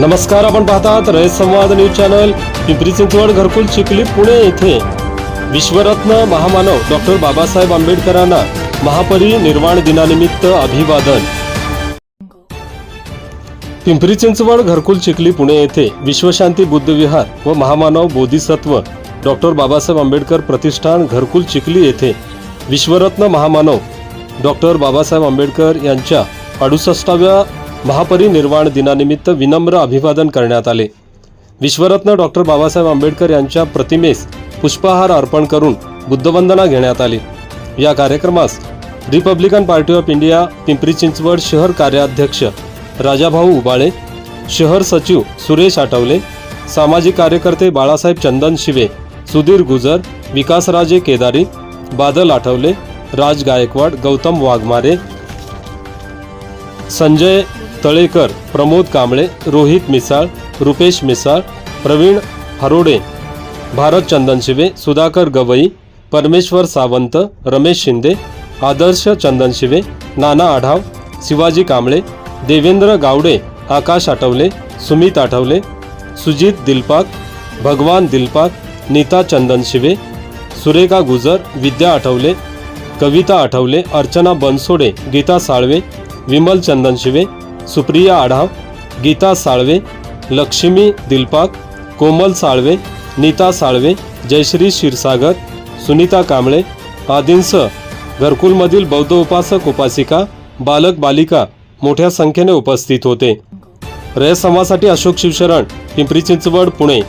नमस्कार आपण पाहतात रयत संवाद न्यूज चॅनल. पिंपरी चिंचवड घरकुल चिखली पुणे येथे विश्वरत्न महामानव डॉक्टर बाबासाहेब आंबेडकरांना महापरिनिर्वाण दिनानिमित्त अभिवादन. पिंपरी चिंचवड घरकुल चिखली पुणे येथे विश्वशांती बुद्ध विहार व महामानव बोधिसत्व डॉक्टर बाबासाहेब आंबेडकर प्रतिष्ठान घरकुल चिखली येथे विश्वरत्न महामानव डॉक्टर बाबासाहेब आंबेडकर यांच्या अडुसष्टाव्या महापरिनिर्वाण दिनानिमित्त विनम्र अभिवादन करण्यात आले. विश्वरत्न डॉक्टर बाबासाहेब आंबेडकर यांच्या प्रतिमेस पुष्पहार अर्पण करून बुद्धवंदना घेण्यात आली. या कार्यक्रमास Republican party of India Pimpri Chinchwad शहर कार्याध्यक्ष राजाभाऊ उबाळे शहर सचिव सुरेश आठवले सामाजिक कार्यकर्ते बाळासाहेब चंदन शिवे सुधीर गुजर विकासराजे केदारी बादल आठवले राज गायकवाड गौतम वाघमारे संजय तळेकर प्रमोद कांबळे रोहित मिसाळ रुपेश मिसाळ प्रवीण हरोडे भारत चंदनशिवे सुधाकर गवई परमेश्वर सावंत रमेश शिंदे आदर्श चंदनशिवे नाना आढाव शिवाजी कांबळे देवेंद्र गावडे आकाश आठवले सुमित आठवले सुजित दिलपाक भगवान दिलपाक नीता चंदनशिवे सुरेखा गुजर विद्या आठवले कविता आठवले अर्चना बनसोडे गीता साळवे विमल चंदनशिवे सुप्रिया आढाव गीता साळवे लक्ष्मी दिलपाक कोमल साळवे नीता साळवे जयश्री क्षीरसागर सुनीता कांबळे आदींसह घरकुलमधील बौद्ध उपासक उपासिका बालक बालिका मोठ्या संख्येने उपस्थित होते. रयत समाजासाठी अशोक शिवशरण पिंपरी चिंचवड पुणे.